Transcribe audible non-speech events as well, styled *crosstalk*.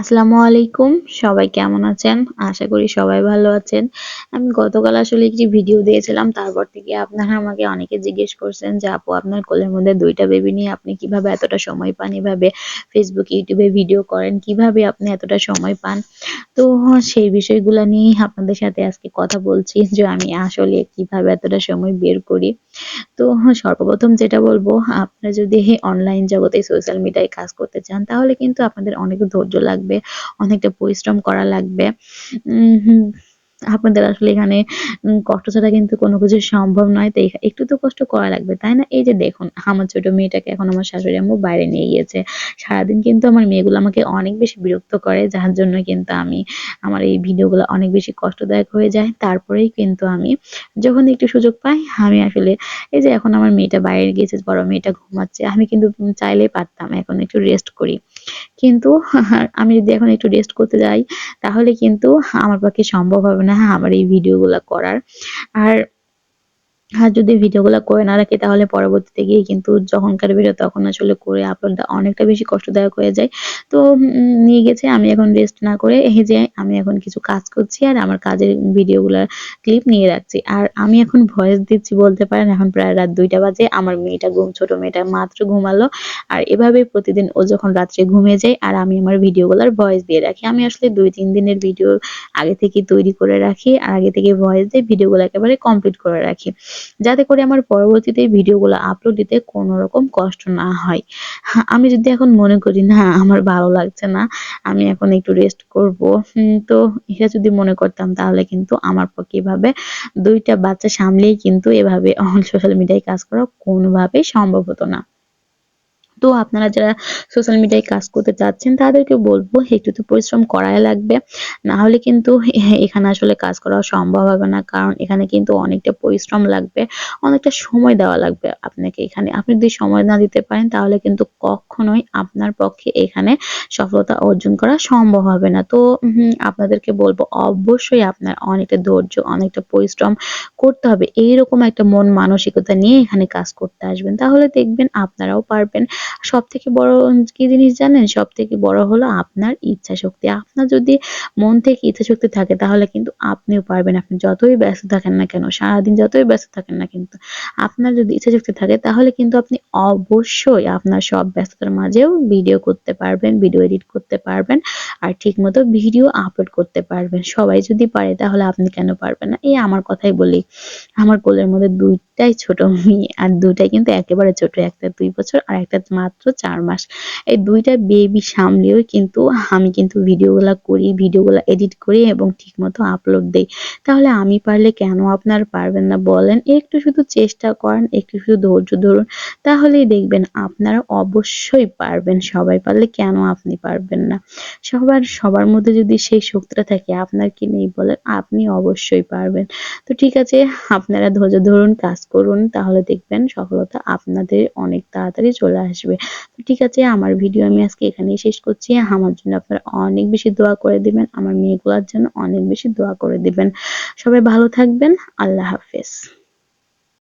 আসসালামু আলাইকুম। সবাই কেমন আছেন? আশা করি সবাই ভালো আছেন। আমি গতকাল আসলে একটি ভিডিও দিয়েছিলাম, তারপর থেকে আপনারা আমাকে অনেকে জিজ্ঞেস করছেন যে, আপু, আপনার কোলের মধ্যে দুইটা বেবি নিয়ে আপনি কীভাবে এতটা সময় পান? এভাবে ফেসবুক ইউটিউবে ভিডিও করেন, কীভাবে আপনি এতটা সময় পান? তো সেই বিষয়গুলো নিয়েই আপনাদের সাথে আজকে কথা বলছি যে, আমি আসলে কীভাবে এতটা সময় বের করি। তো সর্বপ্রথম যেটা বলব, আপনারা যদি অনলাইন জগতে সোশ্যাল মিডিয়ায় কাজ করতে চান, তাহলে কিন্তু আপনাদের অনেক ধৈর্য লাগবে, অনেকটা পরিশ্রম করা লাগবে। উম আপনাদের আসলে এখানে কষ্ট ছাড়া কিন্তু কোনো কিছু সম্ভব নয়। তো একটু তো কষ্ট করা লাগবে, তাই না? এই যে দেখুন, আমার ছোট মেয়েটাকে এখন আমার শাশুড়ি আম্মু বাইরে নিয়ে গিয়েছে। সারাদিন কিন্তু আমার মেয়েগুলো আমাকে অনেক বেশি বিরক্ত করে, যার জন্য কিন্তু আমি, আমার এই ভিডিওগুলো অনেক বেশি কষ্টদায়ক হয়ে যায়। তারপরেই কিন্তু আমি যখন একটু সুযোগ পাই, আমি আসলে, এই যে এখন আমার মেয়েটা বাইরে গিয়েছে, বড় মেয়েটা ঘুমাচ্ছে, আমি কিন্তু চাইলেই পারতাম এখন একটু রেস্ট করি। কিন্তু, *laughs* আমি যদি এখন একটু রেস্ট করতে যাই, তাহলে কিন্তু আমার পক্ষে সম্ভব হবে না আমার এই ভিডিওগুলো করার। আর আর যদি ভিডিওগুলো করে না রাখি, তাহলে পরবর্তীতে গিয়ে কিন্তু যখনকার ভিডিও তখন আসলে করে আপলোড অনেকটা বেশি কষ্টদায়ক হয়ে যায়। তো নিয়ে গেছে, আমি এখন রেস্ট না করে এই যে আমি এখন কিছু কাজ করছি আর আমার কাজের ভিডিওগুলোর ক্লিপ নিয়ে রাখছি। আর আমি এখন ভয়েস দিচ্ছি বলতে পারেন, এখন প্রায় রাত দুইটা বাজে, আমার মেয়েটা ঘুম, ছোট মেয়েটা মাত্র ঘুমালো। আর এভাবেই প্রতিদিন ও যখন রাত্রে ঘুমিয়ে যায়, আর আমি আমার ভিডিওগুলোর ভয়েস দিয়ে রাখি। আমি আসলে দুই, তিন দিনের ভিডিও আগে থেকে তৈরি করে রাখি, আর আগে থেকে ভয়েস দিয়ে ভিডিওগুলো একেবারে কমপ্লিট করে রাখি। যাতে করে আমার পরবর্তীতে ভিডিওগুলো আপলোড দিতে কোনো রকম কষ্ট না হয়। আমি যদি এখন মনে করি, না, আমার ভালো লাগছে না, আমি এখন একটু রেস্ট করব। তো এটা যদি মনে করতাম, তাহলে কিন্তু আমার পক্ষে এভাবে দুইটা বাচ্চা সামলেই কিন্তু এভাবে *laughs* সোশ্যাল মিডিয়ায় কাজ করা কোনোভাবেই সম্ভব হতো না। তো আপনারা যারা সোশ্যাল মিডিয়ায় কাজ করতে চাচ্ছেন তাদেরকে বলব একটু তো পরিশ্রম করাই লাগবে। না হলে কিন্তু *laughs* এখানে আসলে কাজ করা সম্ভব হবে না, কারণ এখানে কিন্তু অনেকটা পরিশ্রম লাগবে, অনেকটা সময় দেওয়া লাগবে আপনাকে এখানে। আপনি যদি সময় না দিতে পারেন, তাহলে কিন্তু কখনোই আপনার পক্ষে এখানে সফলতা অর্জন করা সম্ভব হবে না। তো আপনাদেরকে বলব অবশ্যই আপনার অনেকটা ধৈর্য, অনেকটা পরিশ্রম করতে হবে। এইরকম একটা মন মানসিকতা নিয়ে এখানে কাজ করতে আসবেন, তাহলে দেখবেন আপনারাও পারবেন সব থেকে বড় কি জিনিস জানেন? সব থেকে বড় হলো আপনার ইচ্ছা শক্তি আপনার যদি মন থেকে ইচ্ছা শক্তি থাকে, তাহলে কিন্তু আপনিও পারবেন। আপনি যতই ব্যস্ত থাকেন না কেন, সারাদিন যতই ব্যস্ত থাকেন না কিন্তু, আপনার যদি ইচ্ছা শক্তি থাকে, তাহলে কিন্তু আপনি অবশ্যই আপনার সব ব্যস্ততার মাঝেও ভিডিও করতে পারবেন, ভিডিও এডিট করতে পারবেন, আর ঠিক মতো ভিডিও আপলোড করতে পারবেন। সবাই যদি পারে, তাহলে আপনি কেন পারবেন না? এই আমার কথাই বলি। আমার কোলের মধ্যে দুইটাই ছোট মেয়ে, আর দুইটাই কিন্তু একেবারে ছোট, একটা দুই বছর আর একটা মাত্র চার মাস। এই দুইটা বেবি সামলেও কিন্তু আমি কিন্তু ভিডিওগুলো করি ভিডিওগুলো এডিট করি এবং ঠিকমতো আপলোড দেই। তাহলে আমি পারলে কেন আপনার পারবেন না বলেন? একটু শুধু চেষ্টা করেন, একটু শুধু ধৈর্য ধরুন। তাহলেই দেখবেন আপনারা অবশ্যই পারবেন। সবাই পারলে কেন আপনি পারবেন না? সবার সবার মধ্যে যদি সেই শক্তিটা থাকে, আপনার কি নেই বলেন? আপনি অবশ্যই পারবেন। তো ঠিক আছে, আপনারা ধৈর্য ধরুন, কাজ করুন। তাহলে দেখবেন সফলতা আপনাদের অনেক তাড়াতাড়ি চলে আসবে। আসবে। তো ঠিক আছে, আমার ভিডিও আমি আজকে এখানেই শেষ করছি। আমার জন্য আপনারা অনেক বেশি দোয়া করে দিবেন, আমার মেয়েগুলোর জন্য অনেক বেশি দোয়া করে দিবেন। সবাই ভালো থাকবেন, আল্লাহ হাফেজ।